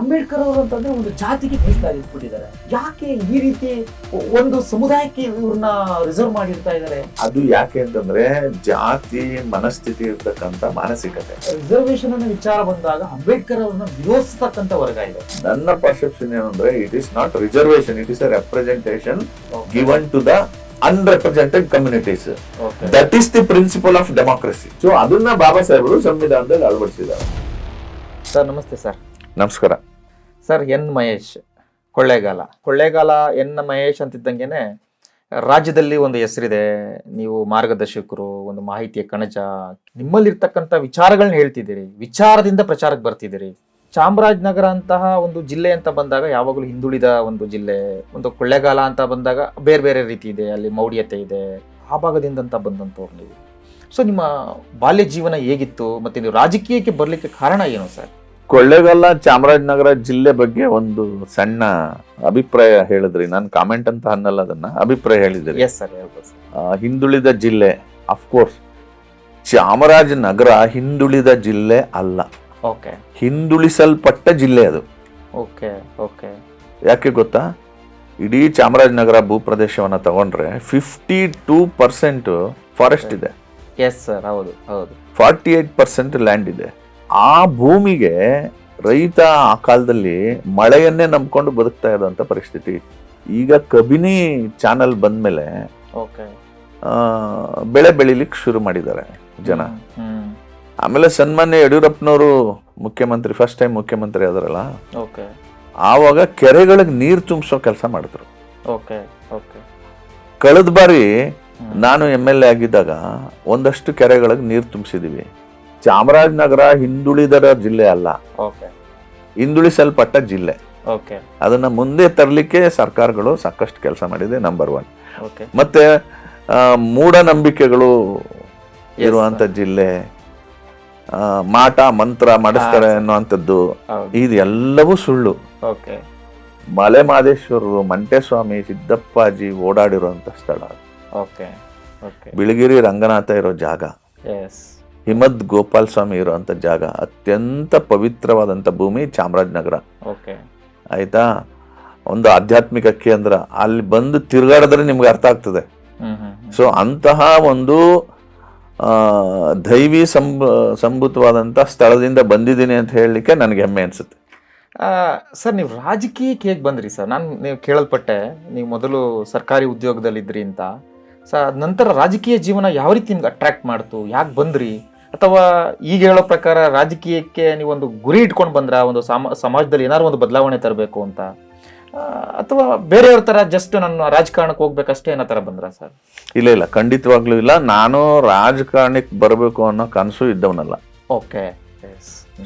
ಅಂಬೇಡ್ಕರ್ ಅವರು ಅಂತಂದ್ರೆ ಒಂದು ಜಾತಿಗೆ ಮೀಸಲಾಗಿ ಇಟ್ಬಿಟ್ಟಿದ್ದಾರೆ ಯಾಕೆ ಈ ರೀತಿ ಒಂದು ಸಮುದಾಯಕ್ಕೆ ಇವ್ರನ್ನ ರಿಸರ್ವ್ ಮಾಡಿರ್ತಾ ಇದ್ದಾರೆ? ಅದು ಯಾಕೆ ಅಂತಂದ್ರೆ ಜಾತಿ ಮನಸ್ಥಿತಿ ಇರ್ತಕ್ಕಂಥ ಮಾನಸಿಕತೆ. ರಿಸರ್ವೇಶನ್ ಅನ್ನೋ ವಿಚಾರ ಬಂದಾಗ ಅಂಬೇಡ್ಕರ್ ಅವ್ರನ್ನ ವಿರೋಧಿಸತಕ್ಕಂಥ ವರ್ಗ ಇದೆ. ನನ್ನ ಪರ್ಸೆಪ್ಷನ್ ಏನಂದ್ರೆ it is not reservation it is a representation given to the unrepresented communities. That is the principle of democracy so ಅದನ್ನ ಬಾಬಾ ಸಾಹೇಬರು ಸಂವಿಧಾನದಲ್ಲಿ ಅಳವಡಿಸಿದ್ದಾರೆ. ಸರ್ ನಮಸ್ತೆ ಸರ್. ನಮಸ್ಕಾರ. Sir, N Mahesh, Kollegal. Kollegal, N Mahesh ಅಂತಿದ್ದಂಗೆನೆ ರಾಜ್ಯದಲ್ಲಿ ಒಂದು ಹೆಸರಿದೆ. ನೀವು ಮಾರ್ಗದರ್ಶಕರು, ಒಂದು ಮಾಹಿತಿಯ ಕಣಜ, ನಿಮ್ಮಲ್ಲಿರ್ತಕ್ಕಂಥ ವಿಚಾರಗಳನ್ನ ಹೇಳ್ತಿದ್ದೀರಿ. ವಿಚಾರದಿಂದ ಪ್ರಚಾರಕ್ಕೆ ಬರ್ತಿದ್ದೀರಿ. ಚಾಮರಾಜನಗರ ಅಂತಹ ಒಂದು ಜಿಲ್ಲೆ ಅಂತ ಬಂದಾಗ, ಯಾವಾಗಲೂ ಹಿಂದುಳಿದ ಒಂದು ಜಿಲ್ಲೆ, ಒಂದು ಕೊಳ್ಳೇಗಾಲ ಅಂತ ಬಂದಾಗ ಬೇರೆ ಬೇರೆ ರೀತಿ ಇದೆ. ಅಲ್ಲಿ ಮೌಢ್ಯತೆ ಇದೆ. ಆ ಭಾಗದಿಂದ ಅಂತ ಬಂದಂಥವ್ರು ನೀವು. ಸೊ, ನಿಮ್ಮ ಬಾಲ್ಯ ಜೀವನ ಹೇಗಿತ್ತು? ಮತ್ತು ನೀವು ರಾಜಕೀಯಕ್ಕೆ ಬರಲಿಕ್ಕೆ ಕಾರಣ ಏನು ಸರ್? ಕೊಳ್ಳೇಗಾಲ ಚಾಮರಾಜನಗರ ಜಿಲ್ಲೆ ಬಗ್ಗೆ ಒಂದು ಸಣ್ಣ ಅಭಿಪ್ರಾಯ ಹೇಳಿದ್ರಿ. ನಾನು ಕಾಮೆಂಟ್ ಅಂತ ಅನ್ನಲ್ಲ ಅದನ್ನ. ಅಭಿಪ್ರಾಯ ಹೇಳಿದ್ರಿ ಎಸ್ ಸರ್ ಹಿಂದುಳಿದ ಜಿಲ್ಲೆ ಅಫ್ಕೋರ್ಸ್ ಚಾಮರಾಜನಗರ ಹಿಂದುಳಿದ ಜಿಲ್ಲೆ ಅಲ್ಲ. ಓಕೆ ಹಿಂದುಳಿಸಲ್ಪಟ್ಟ ಜಿಲ್ಲೆ ಅದು. ಓಕೆ ಓಕೆ ಯಾಕೆ ಗೊತ್ತಾ? ಇಡೀ ಚಾಮರಾಜನಗರ ಭೂಪ್ರದೇಶವನ್ನ ತಗೊಂಡ್ರೆ ಫಿಫ್ಟಿ ಟೂ ಪರ್ಸೆಂಟ್ ಫಾರೆಸ್ಟ್ ಇದೆ. ಎಸ್ ಸರ್ ಹೌದು ಹೌದು. ಫಾರ್ಟಿ ಏಟ್ ಪರ್ಸೆಂಟ್ ಲ್ಯಾಂಡ್ ಇದೆ. ಆ ಭೂಮಿಗೆ ರೈತ ಆ ಕಾಲದಲ್ಲಿ ಮಳೆಯನ್ನೇ ನಂಬ್ಕೊಂಡು ಬದುಕ್ತಾ ಇರೋಂಥ ಪರಿಸ್ಥಿತಿ. ಈಗ ಕಬಿನಿ ಚಾನಲ್ ಬಂದ್ಮೇಲೆ ಬೆಳೆ ಬೆಳಿಲಿಕ್ಕೆ ಶುರು ಮಾಡಿದ್ದಾರೆ ಜನ. ಆಮೇಲೆ ಸನ್ಮಾನ್ಯ ಯಡಿಯೂರಪ್ಪನವರು ಮುಖ್ಯಮಂತ್ರಿ ಫಸ್ಟ್ ಟೈಮ್ ಮುಖ್ಯಮಂತ್ರಿ ಆದ್ರಲ್ಲ ಓಕೆ. ಆವಾಗ ಕೆರೆಗಳಿಗೆ ನೀರು ತುಂಬಿಸೋ ಕೆಲಸ ಮಾಡಿದ್ರು ಓಕೆ ಓಕೆ. ಕಳೆದ ಬಾರಿ ನಾನು ಎಂ ಎಲ್ ಎ ಆಗಿದ್ದಾಗ ಒಂದಷ್ಟು ಕೆರೆಗಳಿಗೆ ನೀರು ತುಂಬಿಸಿದೀವಿ. ಚಾಮರಾಜನಗರ ಹಿಂದುಳಿದರ ಜಿಲ್ಲೆ ಅಲ್ಲ. ಹಿಂದುಳಿಸಲ್ಪಟ್ಟ ಜಿಲ್ಲೆ. ಓಕೆ. ಅದನ್ನ ಮುಂದೆ ತರಲಿಕ್ಕೆ ಸರ್ಕಾರಗಳು ಸಾಕಷ್ಟು ಕೆಲಸ ಮಾಡಿದೆ ನಂಬರ್ ಒನ್ ಓಕೆ. ಮತ್ತೆ ಮೂಢನಂಬಿಕೆಗಳು ಇರುವಂತ ಜಿಲ್ಲೆ ಮಾಟ ಮಂತ್ರ ಮಾಡಿಸ್ತಾರೆ ಅನ್ನುವಂಥದ್ದು ಇದೆಲ್ಲವೂ ಸುಳ್ಳು. ಓಕೆ. ಮಲೆ ಮಾದೇಶ್ವರರು ಮಂಟೇಸ್ವಾಮಿ ಸಿದ್ದಪ್ಪಾಜಿ ಓಡಾಡಿರುವಂತ ಸ್ಥಳ ಓಕೆ. ಓಕೆ. ಬಿಳಿಗಿರಿ ರಂಗನಾಥ ಇರೋ ಜಾಗ. ಎಸ್ ಹಿಮದ್ ಗೋಪಾಲ್ ಸ್ವಾಮಿ ಇರುವಂತ ಜಾಗ ಅತ್ಯಂತ ಪವಿತ್ರವಾದಂತ ಭೂಮಿ ಚಾಮರಾಜನಗರ. ಓಕೆ. ಆಯ್ತಾ? ಒಂದು ಆಧ್ಯಾತ್ಮಿಕ ಕೇಂದ್ರ. ಅಲ್ಲಿ ಬಂದು ತಿರುಗಾಡಿದ್ರೆ ನಿಮ್ಗೆ ಅರ್ಥ ಆಗ್ತದೆ. ಸೊ ಅಂತಹ ಒಂದು ಆ, ದೈವಿ ಸಂಬ ಸಂಭೂತವಾದಂಥ ಸ್ಥಳದಿಂದ ಬಂದಿದ್ದೀನಿ ಅಂತ ಹೇಳಲಿಕ್ಕೆ ನನಗೆ ಹೆಮ್ಮೆ ಅನ್ಸುತ್ತೆ. ಸರ್ ನೀವು ರಾಜಕೀಯಕ್ಕೆ ಹೇಗೆ ಬಂದ್ರಿ ಸರ್? ನಾನು ನೀವು ಕೇಳಲ್ಪಟ್ಟೆ ನೀವು ಮೊದಲು ಸರ್ಕಾರಿ ಉದ್ಯೋಗದಲ್ಲಿದ್ರಿ ಅಂತ. ಸ ನಂತರ ರಾಜಕೀಯ ಜೀವನ ಯಾವ ರೀತಿ ನಿಮ್ಗೆ ಅಟ್ರಾಕ್ಟ್ ಮಾಡ್ತು? ಯಾಕೆ ಬಂದ್ರಿ? ಅಥವಾ ಈಗ ಹೇಳೋ ಪ್ರಕಾರ ರಾಜಕೀಯಕ್ಕೆ ನೀವೊಂದು ಗುರಿ ಇಟ್ಕೊಂಡು ಬಂದ್ರ ಒಂದು ಸಮ ಸಮಾಜದಲ್ಲಿ ಏನಾದ್ರು ಒಂದು ಬದಲಾವಣೆ ತರಬೇಕು ಅಂತ ಅಥವಾ ಬೇರೆಯವ್ರ ಥರ ಜಸ್ಟ್ ನಾನು ರಾಜಕಾರಣಕ್ಕೆ ಹೋಗ್ಬೇಕಷ್ಟೇ ಅನ್ನೋ ಥರ ಬಂದ್ರ ಸರ್? ಇಲ್ಲ ಇಲ್ಲ ಖಂಡಿತವಾಗ್ಲೂ ಇಲ್ಲ. ನಾನು ರಾಜಕಾರಣಕ್ಕೆ ಬರಬೇಕು ಅನ್ನೋ ಕನಸು ಇದ್ದವನಲ್ಲ. ಓಕೆ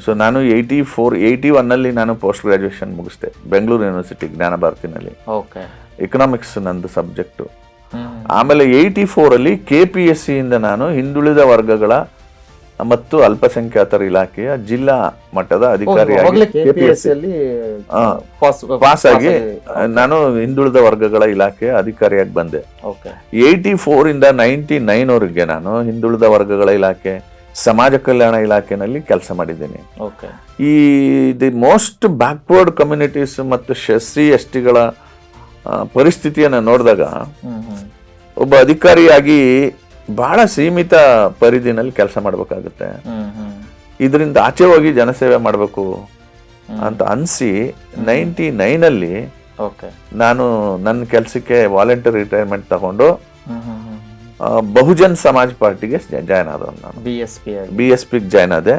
ಸೊ ನಾನು ಏಯ್ಟಿ ಫೋರ್ ಏಯ್ಟಿ ಒನ್ನಲ್ಲಿ ನಾನು ಪೋಸ್ಟ್ ಗ್ರಾಜುಯೇಷನ್ ಮುಗಿಸ್ದೆ ಬೆಂಗಳೂರು ಯೂನಿವರ್ಸಿಟಿ ಜ್ಞಾನ ಭಾರತಿನಲ್ಲಿ ಓಕೆ ಎಕನಾಮಿಕ್ಸ್ ನಂದು ಸಬ್ಜೆಕ್ಟು ಆಮೇಲೆ ಏಯ್ಟಿ ಫೋರಲ್ಲಿ ಕೆ ಪಿ ಎಸ್ ಸಿಯಿಂದ ನಾನು ಹಿಂದುಳಿದ ವರ್ಗಗಳ ಮತ್ತು ಅಲ್ಪಸಂಖ್ಯಾತರ ಇಲಾಖೆಯ ಜಿಲ್ಲಾ ಮಟ್ಟದ ಅಧಿಕಾರಿಯಾಗಿ ಪಾಸ್ ಆಗಿ ನಾನು ಹಿಂದುಳಿದ ವರ್ಗಗಳ ಇಲಾಖೆಯ ಅಧಿಕಾರಿಯಾಗಿ ಬಂದೆ. ಓಕೆ. ಏಯ್ಟಿ ಫೋರ್ ಇಂದ ನೈಂಟಿ ನೈನ್ ವರೆಗೆ ನಾನು ಹಿಂದುಳಿದ ವರ್ಗಗಳ ಇಲಾಖೆ ಸಮಾಜ ಕಲ್ಯಾಣ ಇಲಾಖೆನಲ್ಲಿ ಕೆಲಸ ಮಾಡಿದ್ದೀನಿ. ಓಕೆ. ಈ ದಿ ಮೋಸ್ಟ್ ಬ್ಯಾಕ್ವರ್ಡ್ ಕಮ್ಯುನಿಟೀಸ್ ಮತ್ತು ಎಸ್ ಸಿ ಎಸ್ ಟಿಗಳ ಪರಿಸ್ಥಿತಿಯನ್ನು ನೋಡಿದಾಗ ಒಬ್ಬ ಅಧಿಕಾರಿಯಾಗಿ ಬಹಳ ಸೀಮಿತ ಪರಿಧಿನಲ್ಲಿ ಕೆಲಸ ಮಾಡಬೇಕಾಗುತ್ತೆ. ಇದರಿಂದ ಆಚೆ ಹೋಗಿ ಜನಸೇವೆ ಮಾಡಬೇಕು ಅಂತ ಅನಿಸಿ ನೈಂಟಿ ನೈನಲ್ಲಿ ಓಕೆ. ನಾನು ನನ್ನ ಕೆಲಸಕ್ಕೆ ವಾಲಂಟಿಯರ್ ರಿಟೈರ್ಮೆಂಟ್ ತಗೊಂಡು ಬಹುಜನ್ ಸಮಾಜ್ ಪಾರ್ಟಿಗೆ ಜಾಯ್ನ್ ಆದವನು ನಾನು. B S P B S ಪಿಗೆ ಜಾಯ್ನ್ ಆದೆ.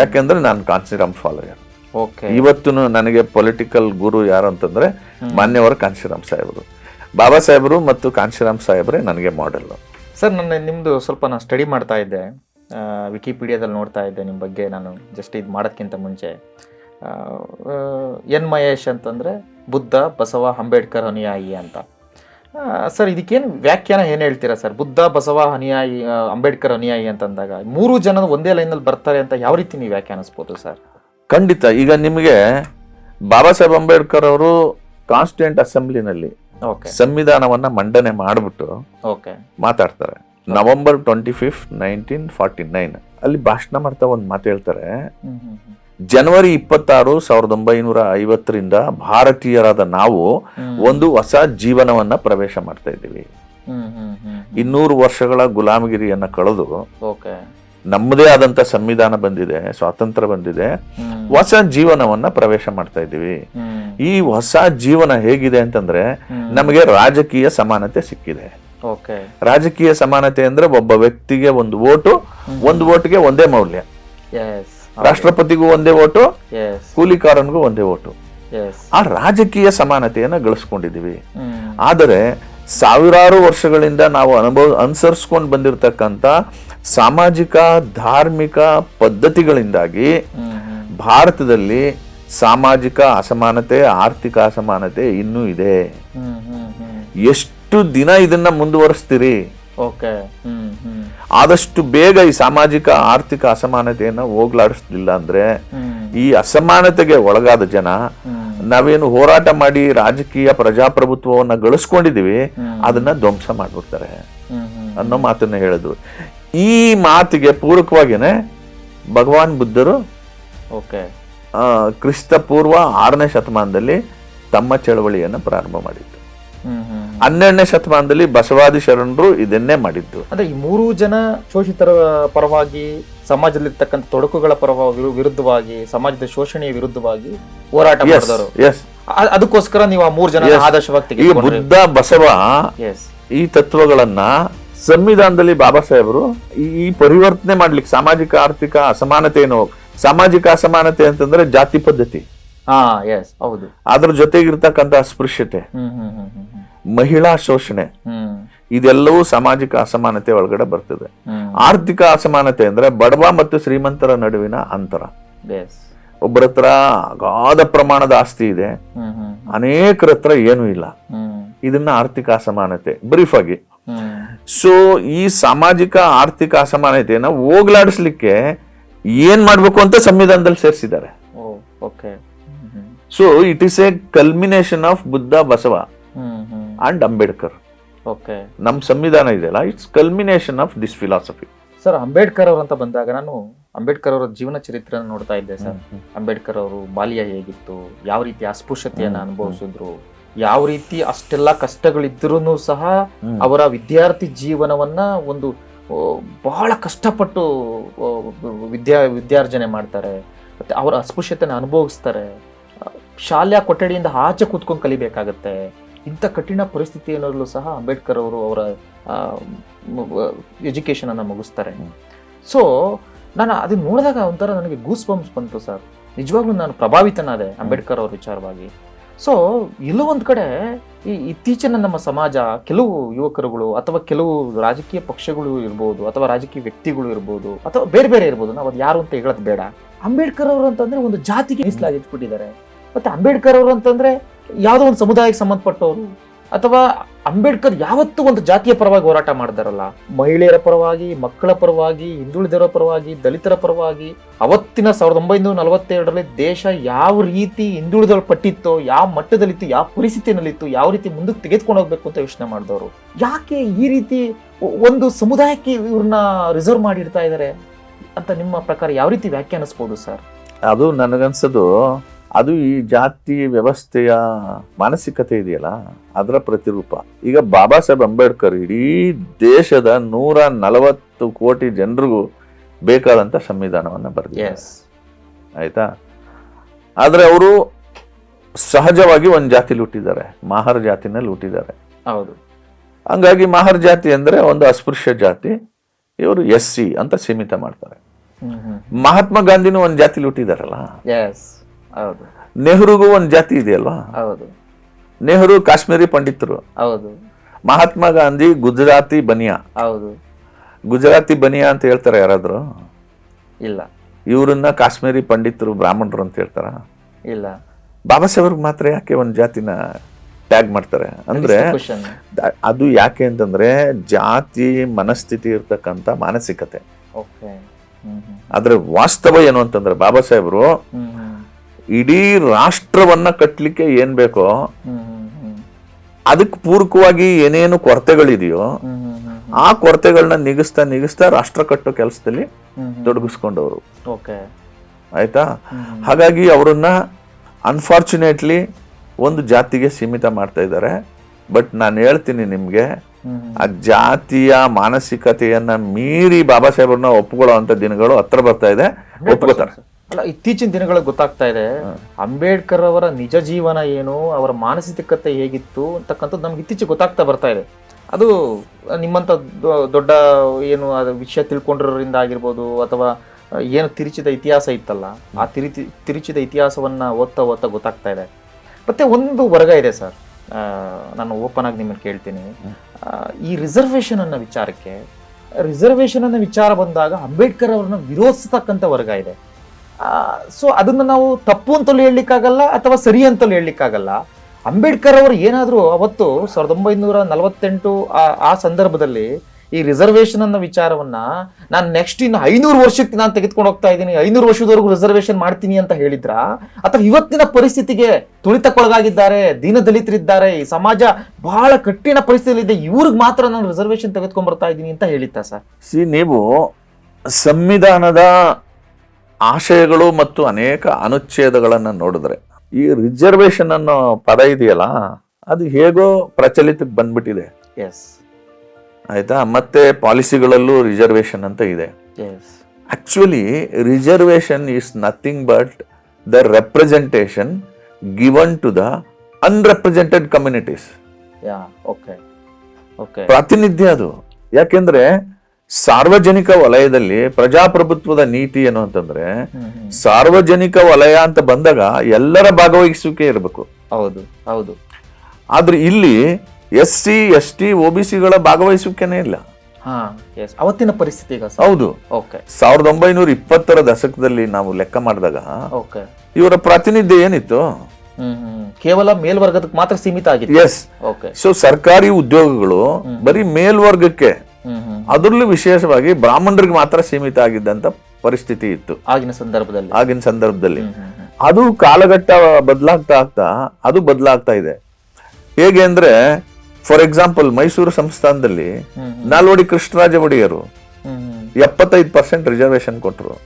ಯಾಕೆಂದ್ರೆ ನಾನು ಕಾನ್ಸಿರಾಮ್ ಫಾಲೋಯರ್ ಓಕೆ. ಇವತ್ತು ನನಗೆ ಪೊಲಿಟಿಕಲ್ ಗುರು ಯಾರು ಅಂತಂದ್ರೆ ಮಾನ್ಯವರು ಕಾನ್ಸಿರಾಮ್ ಸಾಹೇಬರು. ಬಾಬಾ ಸಾಹೇಬರು ಮತ್ತು ಕಾಂಶಿರಾಮ್ ಸಾಹೇಬ್ರೆ ನನಗೆ ಮಾಡೆಲ್ ಸರ್ ನನ್ನ ನಿಮ್ಮದು ಸ್ವಲ್ಪ ನಾನು ಸ್ಟಡಿ ಮಾಡ್ತಾ ಇದ್ದೆ. ವಿಕಿಪೀಡಿಯಾದಲ್ಲಿ ನೋಡ್ತಾ ಇದ್ದೆ ನಿಮ್ಮ ಬಗ್ಗೆ. ನಾನು ಜಸ್ಟ್ ಇದು ಮಾಡೋದಕ್ಕಿಂತ ಮುಂಚೆ. ಎನ್ ಮಹೇಶ್ ಅಂತಂದರೆ ಬುದ್ಧ, ಬಸವ, ಅಂಬೇಡ್ಕರ್ ಅನುಯಾಯಿ ಅಂತ. ಸರ್, ಇದಕ್ಕೇನು ವ್ಯಾಖ್ಯಾನ ಏನು ಹೇಳ್ತೀರಾ ಸರ್? ಬುದ್ಧ, ಬಸವ ಅನುಯಾಯಿ ಅಂಬೇಡ್ಕರ್ ಅನುಯಾಯಿ ಅಂತಂದಾಗ ಮೂರು ಜನ ಒಂದೇ ಲೈನಲ್ಲಿ ಬರ್ತಾರೆ ಅಂತ ಯಾವ ರೀತಿ ನೀವು ವ್ಯಾಖ್ಯಾನಿಸ್ಬೋದು ಸರ್? ಖಂಡಿತ. ಈಗ ನಿಮಗೆ ಬಾಬಾ ಸಾಹೇಬ್ ಅಂಬೇಡ್ಕರ್ ಅವರು ಕಾನ್ಸ್ಟಿಟ್ಯೂಂಟ್ ಅಸೆಂಬ್ಲಿನಲ್ಲಿ ಸಂವಿಧಾನವನ್ನ ಮಂಡನೆ ಮಾಡಿಬಿಟ್ಟು ಓಕೆ ಮಾತಾಡ್ತಾರೆ. November twenty fifth nineteen forty nine. ಅಲ್ಲಿ ಭಾಷಣ ಮಾಡ್ತಾ ಒಂದು ಮಾತು ಹೇಳ್ತಾರೆ. ಜನವರಿ ಇಪ್ಪತ್ತಾರು ಸಾವಿರದ ಒಂಬೈನೂರ ಐವತ್ತರಿಂದ ಭಾರತೀಯರಾದ ನಾವು ಒಂದು ಹೊಸ ಜೀವನವನ್ನ ಪ್ರವೇಶ ಮಾಡ್ತಾ ಇದ್ದೀವಿ. ಇನ್ನೂರು ವರ್ಷಗಳ ಗುಲಾಮಗಿರಿಯನ್ನ ಕಳೆದು ಓಕೆ ನಮ್ಮದೇ ಆದಂತ ಸಂವಿಧಾನ ಬಂದಿದೆ ಸ್ವಾತಂತ್ರ್ಯ ಬಂದಿದೆ ಹೊಸ ಜೀವನವನ್ನ ಪ್ರವೇಶ ಮಾಡ್ತಾ ಇದ್ದೀವಿ. ಈ ಹೊಸ ಜೀವನ ಹೇಗಿದೆ ಅಂತಂದ್ರೆ. ನಮಗೆ ರಾಜಕೀಯ ಸಮಾನತೆ ಸಿಕ್ಕಿದೆ. ರಾಜಕೀಯ ಸಮಾನತೆ ಅಂದ್ರೆ ಒಬ್ಬ ವ್ಯಕ್ತಿಗೆ ಒಂದು ಓಟು ಒಂದು ಓಟ್ಗೆ ಒಂದೇ ಮೌಲ್ಯ. ರಾಷ್ಟ್ರಪತಿಗೂ ಒಂದೇ ಓಟು ಕೂಲಿಕಾರನಿಗೂ ಒಂದೇ ಓಟು. ಆ ರಾಜಕೀಯ ಸಮಾನತೆಯನ್ನ ಗಳಿಸ್ಕೊಂಡಿದ್ದೀವಿ. ಆದರೆ ಸಾವಿರಾರು ವರ್ಷಗಳಿಂದ ನಾವು ಅನುಭವ ಅನುಸರಿಸ್ಕೊಂಡು ಬಂದಿರತಕ್ಕಂಥ ಸಾಮಾಜಿಕ ಧಾರ್ಮಿಕ ಪದ್ಧತಿಗಳಿಂದಾಗಿ ಭಾರತದಲ್ಲಿ ಸಾಮಾಜಿಕ ಅಸಮಾನತೆ ಆರ್ಥಿಕ ಅಸಮಾನತೆ ಇನ್ನೂ ಇದೆ. ಎಷ್ಟು ದಿನ ಇದನ್ನ ಮುಂದುವರಿಸ್ತೀರಿ? ಆದಷ್ಟು ಬೇಗ ಈ ಸಾಮಾಜಿಕ ಆರ್ಥಿಕ ಅಸಮಾನತೆಯನ್ನ ಹೋಗ್ಲಾಡಿಸ್ಲಿಲ್ಲ ಅಂದ್ರೆ ಈ ಅಸಮಾನತೆಗೆ ಒಳಗಾದ ಜನ ನಾವೇನು ಹೋರಾಟ ಮಾಡಿ ರಾಜಕೀಯ ಪ್ರಜಾಪ್ರಭುತ್ವವನ್ನ ಗಳಿಸ್ಕೊಂಡಿದೀವಿ ಅದನ್ನ ಧ್ವಂಸ ಮಾಡ್ಬಿಡ್ತಾರೆ. ಅನ್ನೋ ಮಾತನ್ನ ಹೇಳಿದ್ರು ಈ ಮಾತಿಗೆ ಪೂರಕವಾಗಿಯೇ ಭಗವಾನ್ ಬುದ್ಧರು ಓಕೆ. ಆ, ಕ್ರಿಸ್ತ ಪೂರ್ವ ಆರನೇ ಶತಮಾನದಲ್ಲಿ ತಮ್ಮ ಚಳವಳಿಯನ್ನು ಪ್ರಾರಂಭ ಮಾಡಿದ್ದು. ಹನ್ನೆರಡನೇ ಶತಮಾನದಲ್ಲಿ ಬಸವಾದಿ ಶರಣರು ಇದನ್ನೇ ಮಾಡಿದ್ದು. ಅಂದ್ರೆ ಈ ಮೂರು ಜನ ಶೋಷಿತರ ಪರವಾಗಿ ಸಮಾಜದಲ್ಲಿರ್ತಕ್ಕಂಥ ತೊಡಕುಗಳ ಪರವಾಗಿ ವಿರುದ್ಧವಾಗಿ ಸಮಾಜದ ಶೋಷಣೆಯ ವಿರುದ್ಧವಾಗಿ ಹೋರಾಟ ಮಾಡಿದರು ಅದಕ್ಕೋಸ್ಕರ ನೀವು ಆ ಮೂರು ಜನ ಆದರ್ಶ ಆದರ್ಶವಾಗಿ ಬುದ್ಧ ಬಸವ ಎಸ್ ಈ ತತ್ವಗಳನ್ನ ಸಂವಿಧಾನದಲ್ಲಿ ಬಾಬಾ ಸಾಹೇಬರು ಈ- ಪರಿವರ್ತನೆ ಮಾಡ್ಲಿಕ್ಕೆ ಸಾಮಾಜಿಕ ಆರ್ಥಿಕ ಅಸಮಾನತೆ ಏನು ಸಾಮಾಜಿಕ ಅಸಮಾನತೆ ಅಂತಂದ್ರೆ ಜಾತಿ ಪದ್ಧತಿ. ಹೌದು. ಅದ್ರ ಜೊತೆಗಿರ್ತಕ್ಕಂಥ ಅಸ್ಪೃಶ್ಯತೆ ಮಹಿಳಾ ಶೋಷಣೆ ಇದೆಲ್ಲವೂ ಸಾಮಾಜಿಕ ಅಸಮಾನತೆ ಒಳಗಡೆ ಬರ್ತದೆ. ಆರ್ಥಿಕ ಅಸಮಾನತೆ ಅಂದ್ರೆ ಬಡವ ಮತ್ತು ಶ್ರೀಮಂತರ ನಡುವಿನ ಅಂತರ. ಒಬ್ಬರ ಹತ್ರ ಅಗಾಧ ಪ್ರಮಾಣದ ಆಸ್ತಿ ಇದೆ. ಅನೇಕರ ಹತ್ರ ಏನೂ ಇಲ್ಲ. ಇದನ್ನ ಆರ್ಥಿಕ ಅಸಮಾನತೆ ಬ್ರೀಫ್ ಆಗಿ. ಸೊ ಈ ಸಾಮಾಜಿಕ ಆರ್ಥಿಕ ಅಸಮಾನತೆಯನ್ನ ಹೋಗ್ಲಾಡಿಸ್ಲಿಕ್ಕೆ ಏನ್ ಮಾಡ್ಬೇಕು ಅಂತ ಸಂವಿಧಾನದಲ್ಲಿ ಸೇರಿಸಿದ್ದಾರೆ. ಓ okay. Hmm. So it is a culmination of Buddha Basava and Ambedkar okay. ನಮ್ ಸಂವಿಧಾನ ಇದೆಯಲ್ಲ it's culmination of this philosophy sir Ambedkar ಅವರಂತ ಅಂತ ಬಂದಾಗ ನಾನು ಅಂಬೇಡ್ಕರ್ ಅವರ ಜೀವನ ಚರಿತ್ರೆಯನ್ನು ನೋಡ್ತಾ ಇದ್ದೆ ಸರ್ ಅಂಬೇಡ್ಕರ್ ಅವರು ಬಾಲ್ಯ ಹೇಗಿತ್ತು ಯಾವ ರೀತಿ ಅಸ್ಪೃಶ್ಯತೆಯನ್ನ ಅನುಭವಿಸಿದ್ರು ಯಾವ ರೀತಿ ಅಷ್ಟೆಲ್ಲ ಕಷ್ಟಗಳಿದ್ರೂ ಸಹ ಅವರ ವಿದ್ಯಾರ್ಥಿ ಜೀವನವನ್ನ ಒಂದು ಬಹಳ ಕಷ್ಟಪಟ್ಟು ವಿದ್ಯಾ ವಿದ್ಯಾರ್ಜನೆ ಮಾಡ್ತಾರೆ. ಮತ್ತೆ ಅವರ ಅಸ್ಪೃಶ್ಯತೆನ ಅನುಭವಿಸ್ತಾರೆ. ಶಾಲೆಯ ಕೊಠಡಿಯಿಂದ ಆಚೆ ಕೂತ್ಕೊಂಡು ಕಲಿಬೇಕಾಗತ್ತೆ. ಇಂಥ ಕಠಿಣ ಪರಿಸ್ಥಿತಿ ಅನ್ನೋದಲ್ಲೂ ಸಹ ಅಂಬೇಡ್ಕರ್ ಅವರು ಅವರ ಎಜುಕೇಶನ್ ಅನ್ನ ಮುಗಿಸ್ತಾರೆ. ಸೊ ನಾನು ಅದನ್ನ ನೋಡಿದಾಗ ಒಂಥರ ನನಗೆ ಗೂಸ್ ಬಂಪ್ಸ್ ಬಂತು ಸರ್. ನಿಜವಾಗ್ಲೂ ನಾನು ಪ್ರಭಾವಿತನಾದೆ ಅಂಬೇಡ್ಕರ್ ಅವ್ರ ವಿಚಾರವಾಗಿ. ಸೊ ಇಲ್ಲೊಂದು ಕಡೆ ಈ ಇತ್ತೀಚಿನ ನಮ್ಮ ಸಮಾಜ ಕೆಲವು ಯುವಕರುಗಳು ಅಥವಾ ಕೆಲವು ರಾಜಕೀಯ ಪಕ್ಷಗಳು ಇರ್ಬೋದು ಅಥವಾ ರಾಜಕೀಯ ವ್ಯಕ್ತಿಗಳು ಇರ್ಬೋದು ಅಥವಾ ಬೇರೆ ಬೇರೆ ಇರ್ಬೋದು, ನಾವು ಅದು ಯಾರು ಅಂತ ಹೇಳೋದು ಬೇಡ. ಅಂಬೇಡ್ಕರ್ ಅವರು ಅಂತಂದ್ರೆ ಒಂದು ಜಾತಿಗೆ ಮೀಸಲಾಗಿ ಇಟ್ಬಿಟ್ಟಿದ್ದಾರೆ. ಮತ್ತೆ ಅಂಬೇಡ್ಕರ್ ಅವರು ಅಂತಂದ್ರೆ ಯಾವುದೋ ಒಂದು ಸಮುದಾಯಕ್ಕೆ ಸಂಬಂಧಪಟ್ಟವರು ಅಥವಾ ಅಂಬೇಡ್ಕರ್ ಯಾವತ್ತೂ ಒಂದು ಜಾತಿಯ ಪರವಾಗಿ ಹೋರಾಟ ಮಾಡಿದಾರಲ್ಲ? ಮಹಿಳೆಯರ ಪರವಾಗಿ, ಮಕ್ಕಳ ಪರವಾಗಿ ಹಿಂದುಳಿದರ ಪರವಾಗಿ, ದಲಿತರ ಪರವಾಗಿ ಅವತ್ತಿನ ಸಾವಿರದ ಒಂಬೈನೂರ ನಲವತ್ತೆರಡರಲ್ಲಿ ದೇಶ ಯಾವ ರೀತಿ ಹಿಂದುಳಿದವರು ಪಟ್ಟಿತ್ತೋ ಯಾವ ಮಟ್ಟದಲ್ಲಿತ್ತು, ಯಾವ ಪರಿಸ್ಥಿತಿನಲ್ಲಿತ್ತು ಯಾವ ರೀತಿ ಮುಂದಕ್ಕೆ ತೆಗೆದುಕೊಂಡು ಹೋಗ್ಬೇಕು ಅಂತ ಯೋಚನೆ ಮಾಡಿದವರು. ಯಾಕೆ ಈ ರೀತಿ ಒಂದು ಸಮುದಾಯಕ್ಕೆ ಇವ್ರನ್ನ ರಿಸರ್ವ್ ಮಾಡಿರ್ತಾ ಇದ್ದಾರೆ ಅಂತ ನಿಮ್ಮ ಪ್ರಕಾರ ಯಾವ ರೀತಿ ವ್ಯಾಖ್ಯಾನಿಸ್ಬೋದು ಸರ್? ಅದು ನನಗನ್ಸೋದು ಅದು ಈ ಜಾತಿ ವ್ಯವಸ್ಥೆಯ ಮಾನಸಿಕತೆ ಇದೆಯಲ್ಲ ಅದರ ಪ್ರತಿರೂಪ. ಈಗ ಬಾಬಾ ಸಾಹೇಬ್ ಅಂಬೇಡ್ಕರ್ ಇಡೀ ದೇಶದ ನೂರ ನಲವತ್ತು ಕೋಟಿ ಜನರಿಗೂ ಬೇಕಾದಂತ ಸಂವಿಧಾನವನ್ನು ಬರೆದಿದ್ದಾರೆ. ಎಸ್ ಆಯ್ತಾ? ಆದರೆ ಅವರು ಸಹಜವಾಗಿ ಒಂದು ಜಾತಿ ಲೂಟಿದ್ದಾರೆ ಮಾಹರ್ ಜಾತಿನ ಲೂಟಿದ್ದಾರೆ. ಹೌದು. ಹಂಗಾಗಿ ಮಾಹರ್ ಜಾತಿ ಅಂದ್ರೆ ಒಂದು ಅಸ್ಪೃಶ್ಯ ಜಾತಿ ಇವರು ಎಸ್ ಸಿ ಅಂತ ಸೀಮಿತ ಮಾಡ್ತಾರೆ. ಮಹಾತ್ಮ ಗಾಂಧಿನೂ ಒಂದು ಜಾತಿ ಲೂಟಿದಾರಲ್ಲ? ಎಸ್ ಹೌದು. ನೆಹರುಗೂ ಒಂದು ಜಾತಿ ಇದೆಯಲ್ವಾ? ಹೌದು. ನೆಹರು ಕಾಶ್ಮೀರಿ ಪಂಡಿತರು. ಹೌದು. ಮಹಾತ್ಮ ಗಾಂಧಿ ಗುಜರಾತಿ ಬನಿಯಾ. ಹೌದು. ಗುಜರಾತಿ ಬನಿಯಾ ಅಂತ ಹೇಳ್ತಾರೆ ಯಾರಾದ್ರು? ಇಲ್ಲ. ಇವರನ್ನ ಕಾಶ್ಮೀರಿ ಪಂಡಿತರು ಬ್ರಾಹ್ಮಣರು ಅಂತ ಹೇಳ್ತಾರ? ಇಲ್ಲ. ಬಾಬಾ ಸಾಹೇಬ್ರಿಗೆ ಮಾತ್ರ ಯಾಕೆ ಒಂದು ಜಾತಿನ ಟ್ಯಾಗ್ ಮಾಡ್ತಾರೆ? ಅಂದ್ರೆ ಅದು ಯಾಕೆ ಅಂತಂದ್ರೆ ಜಾತಿ ಮನಸ್ಥಿತಿ ಇರ್ತಕ್ಕಂಥ ಮಾನಸಿಕತೆ. ಆದ್ರೆ ವಾಸ್ತವ ಏನು ಅಂತಂದ್ರೆ ಬಾಬಾ ಸಾಹೇಬರು ಇಡೀ ರಾಷ್ಟ್ರವನ್ನ ಕಟ್ಟಲಿಕ್ಕೆ ಏನ್ ಬೇಕೋ ಅದಕ್ಕೆ ಪೂರಕವಾಗಿ ಏನೇನು ಕೊರತೆಗಳಿದೆಯೋ ಆ ಕೊರತೆಗಳನ್ನ ನಿಗಿಸ್ತಾ ನಿಗಿಸ್ತಾ ರಾಷ್ಟ್ರ ಕಟ್ಟೋ ಕೆಲಸದಲ್ಲಿ ತೊಡಗಿಸ್ಕೊಂಡವರು. ಓಕೆ. ಆಯ್ತಾ? ಹಾಗಾಗಿ ಅವರನ್ನ ಅನ್ಫಾರ್ಚುನೇಟ್ಲಿ ಒಂದು ಜಾತಿಗೆ ಸೀಮಿತ ಮಾಡ್ತಾ ಇದ್ದಾರೆ. ಬಟ್ ನಾನು ಹೇಳ್ತೀನಿ ನಿಮಗೆ ಆ ಜಾತಿಯ ಮಾನಸಿಕತೆಯನ್ನ ಮೀರಿ ಬಾಬಾ ಸಾಹೇಬ್ರನ್ನ ಒಪ್ಕೊಳ್ಳೋ ಅಂತ ದಿನಗಳು ಹತ್ರ ಬರ್ತಾ ಇದೆ. ಒಪ್ಕೋತಾರೆ. ಅಲ್ಲ ಇತ್ತೀಚಿನ ದಿನಗಳಲ್ಲಿ ಗೊತ್ತಾಗ್ತಾ ಇದೆ ಅಂಬೇಡ್ಕರ್ ಅವರ ನಿಜ ಜೀವನ ಏನು ಅವರ ಮಾನಸಿಕತೆ ಹೇಗಿತ್ತು ಅಂತಕ್ಕಂಥದ್ದು ನಮ್ಗೆ ಇತ್ತೀಚೆಗೆ ಗೊತ್ತಾಗ್ತಾ ಬರ್ತಾ ಇದೆ. ಅದು ನಿಮ್ಮಂತ ದೊಡ್ಡ ಏನು ಅದು ವಿಷಯ ತಿಳ್ಕೊಂಡಿರೋದ್ರಿಂದ ಆಗಿರ್ಬೋದು ಅಥವಾ ಏನು ತಿರುಚಿದ ಇತಿಹಾಸ ಇತ್ತಲ್ಲ ಆ ತಿರುಚಿ ತಿರುಚಿದ ಇತಿಹಾಸವನ್ನು ಓದ್ತಾ ಓದ್ತಾ ಗೊತ್ತಾಗ್ತಾ ಇದೆ. ಮತ್ತೆ ಒಂದು ವರ್ಗ ಇದೆ ಸರ್ ನಾನು ಓಪನ್ ಆಗಿ ನಿಮ್ಮನ್ನು ಕೇಳ್ತೀನಿ. ಈ ರಿಸರ್ವೇಷನ್ ಅನ್ನೋ ವಿಚಾರಕ್ಕೆ ರಿಸರ್ವೇಷನ್ ಅನ್ನೋ ವಿಚಾರ ಬಂದಾಗ ಅಂಬೇಡ್ಕರ್ ಅವ್ರನ್ನ ವಿರೋಧಿಸತಕ್ಕಂಥ ವರ್ಗ ಇದೆ. ಸೊ ಅದನ್ನು ನಾವು ತಪ್ಪು ಅಂತಲೂ ಹೇಳಲಿಕ್ಕಾಗಲ್ಲ ಅಥವಾ ಸರಿ ಅಂತಲೂ ಹೇಳಲಿಕ್ಕಾಗಲ್ಲ. ಅಂಬೇಡ್ಕರ್ ಅವರು ಏನಾದರೂ ಅವತ್ತು ಸಾವಿರದ ಒಂಬೈನೂರ ನಲವತ್ತೆಂಟು ಆ- ಸಂದರ್ಭದಲ್ಲಿ ಈ ರಿಸರ್ವೇಷನ್ ಅನ್ನೋ ವಿಚಾರವನ್ನ ನಾನು ನೆಕ್ಸ್ಟ್ ಇನ್ನು ಐನೂರು ವರ್ಷಕ್ಕೆ ನಾನು ತೆಗೆದುಕೊಂಡು ಹೋಗ್ತಾ ಇದ್ದೀನಿ, ಐನೂರು ವರ್ಷದವರೆಗೂ ರಿಸರ್ವೇಷನ್ ಮಾಡ್ತೀನಿ ಅಂತ ಹೇಳಿದ್ರ? ಅಥವಾ ಇವತ್ತಿನ ಪರಿಸ್ಥಿತಿಗೆ ತುಳಿತಕ್ಕೊಳಗಾಗಿದ್ದಾರೆ ದೀನ ದಲಿತರಿದ್ದಾರೆ ಈ ಸಮಾಜ ಬಹಳ ಕಠಿಣ ಪರಿಸ್ಥಿತಿಯಲ್ಲಿದೆ, ಇವ್ರಿಗೆ ಮಾತ್ರ ನಾನು ರಿಸರ್ವೇಷನ್ ತೆಗೆದುಕೊಂಡ್ ಬರ್ತಾ ಇದ್ದೀನಿ ಅಂತ ಹೇಳಿದ್ದ ಸರ್? ಸಿ, ನೀವು ಸಂವಿಧಾನದ ಆಶಯಗಳು ಮತ್ತು ಅನೇಕ ಅನುಚ್ಛೇದಗಳನ್ನು ನೋಡಿದ್ರೆ ಈ ರಿಸರ್ವೇಶನ್ ಅನ್ನೋ ಪದ ಇದೆಯಲ್ಲ ಅದು ಹೇಗೋ ಪ್ರಚಲಿತಕ್ಕೆ ಬಂದ್ಬಿಟ್ಟಿದೆ. ಎಸ್ ಆಯ್ತಾ? ಮತ್ತೆ ಪಾಲಿಸಿಗಳಲ್ಲೂ ರಿಸರ್ವೇಶನ್ ಅಂತ ಇದೆ. Actually reservation is nothing but the representation given to the unrepresented communities okay ಪ್ರಾತಿನಿಧ್ಯ ಅದು. ಯಾಕೆಂದ್ರೆ ಸಾರ್ವಜನಿಕ ವಲಯದಲ್ಲಿ ಪ್ರಜಾಪ್ರಭುತ್ವದ ನೀತಿ ಏನು ಅಂತಂದ್ರೆ ಸಾರ್ವಜನಿಕ ವಲಯ ಅಂತ ಬಂದಾಗ ಎಲ್ಲರ ಭಾಗವಹಿಸುವಿಕೆ ಇರಬೇಕು. ಹೌದು ಹೌದು. ಆದ್ರೆ ಇಲ್ಲಿ S C S T O B ಸಿಗಳ ಭಾಗವಹಿಸುವಿಕೆನೇ ಇಲ್ಲ ಅವತ್ತಿನ ಪರಿಸ್ಥಿತಿ ಹೌದು. ಸಾವಿರದ ಒಂಬೈನೂರ ಇಪ್ಪತ್ತರ ದಶಕದಲ್ಲಿ ನಾವು ಲೆಕ್ಕ ಮಾಡಿದಾಗ ಇವರ ಪ್ರಾತಿನಿಧ್ಯ ಏನಿತ್ತು? ಕೇವಲ ಮೇಲ್ವರ್ಗದಕ್ಕೆ ಮಾತ್ರ ಸೀಮಿತ ಆಗಿದೆ ಎಸ್ ಸೊ ಸರ್ಕಾರಿ ಉದ್ಯೋಗಗಳು ಬರೀ ಮೇಲ್ವರ್ಗಕ್ಕೆ ಅದರಲ್ಲೂ ವಿಶೇಷವಾಗಿ ಬ್ರಾಹ್ಮಣರಿಗೆ ಮಾತ್ರ ಸೀಮಿತ ಆಗಿದ್ದಂತ ಪರಿಸ್ಥಿತಿ ಇತ್ತು. ಆಗಿನ ಸಂದರ್ಭದಲ್ಲಿ. ಆಗಿನ ಸಂದರ್ಭದಲ್ಲಿ. ಅದು ಕಾಲಘಟ್ಟ ಬದಲಾಗ್ತಾ ಆಗ್ತಾ ಅದು ಬದಲಾಗ್ತಾ ಇದೆ. ಹೇಗೆ ಅಂದ್ರೆ ಫಾರ್ ಎಕ್ಸಾಂಪಲ್ ಮೈಸೂರು ಸಂಸ್ಥಾನದಲ್ಲಿ ನಾಲ್ವಡಿ ಕೃಷ್ಣರಾಜ ಒಡೆಯರು ಎಪ್ಪತ್ತೈದು ಪರ್ಸೆಂಟ್ ರಿಸರ್ವೇಶನ್ ಕೊಟ್ಟರು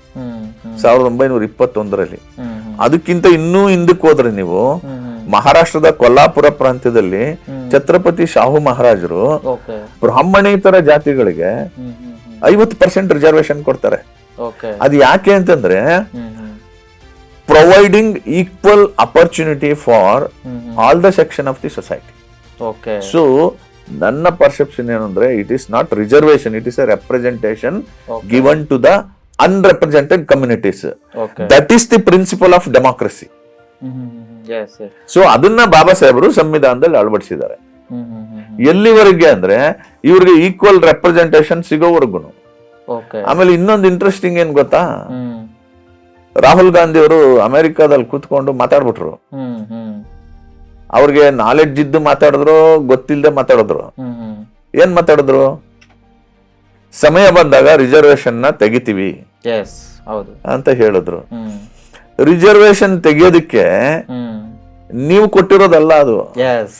ಸಾವಿರದ ಒಂಬೈನೂರ ಇಪ್ಪತ್ತೊಂದರಲ್ಲಿ. ಅದಕ್ಕಿಂತ ಇನ್ನೂ ಹಿಂದಕ್ಕೆ ಹೋದ್ರೆ ನೀವು ಮಹಾರಾಷ್ಟ್ರದ ಕೊಲ್ಲಾಪುರ ಪ್ರಾಂತ್ಯದಲ್ಲಿ ಛತ್ರಪತಿ ಶಾಹು ಮಹಾರಾಜರು ಬ್ರಾಹ್ಮಣೇತರ ಜಾತಿಗಳಿಗೆ ಐವತ್ತು ಪರ್ಸೆಂಟ್ ರಿಸರ್ವೇಶನ್ ಕೊಡ್ತಾರೆ. ಅದು ಯಾಕೆ ಅಂತಂದ್ರೆ providing equal opportunity for all the section of the society so ನನ್ನ ಪರ್ಸೆಪ್ಷನ್ ಏನಂದ್ರೆ it is not reservation it is a representation. Given to the unrepresented communities that is the principle of democracy so ಅದನ್ನ ಬಾಬಾ ಸಾಹೇಬರು ಸಂವಿಧಾನದಲ್ಲಿ ಅಳವಡಿಸಿದ್ದಾರೆ. ಎಲ್ಲಿವರೆಗೆ ಅಂದ್ರೆ ಇವ್ರಿಗೆ equal representation ಸಿಗೋವರೆಗೂ. ಆಮೇಲೆ ಇನ್ನೊಂದು ಇಂಟ್ರೆಸ್ಟಿಂಗ್ ಏನ್ ಗೊತ್ತಾ? ರಾಹುಲ್ ಗಾಂಧಿ ಅವರು ಅಮೆರಿಕಾದಲ್ಲಿ ಕೂತ್ಕೊಂಡು ಮಾತಾಡ್ಬಿಟ್ರು. ಅವ್ರಿಗೆ ನಾಲೆಡ್ಜ್ ಇದ್ದು ಮಾತಾಡಿದ್ರು ಗೊತ್ತಿಲ್ಲದೆ ಮಾತಾಡಿದ್ರು. ಏನ್ ಮಾತಾಡಿದ್ರು? ಸಮಯ ಬಂದಾಗ ರಿಸರ್ವೇಶನ್ನ ತೆಗಿತೀವಿ. ಅಂತ ಹೇಳಿದ್ರು. ರಿಸರ್ವೇಶನ್ ತೆಗಿಯೋದಕ್ಕೆ ನೀವು ಕೊಟ್ಟಿರೋದಲ್ಲ ಅದು. ಎಸ್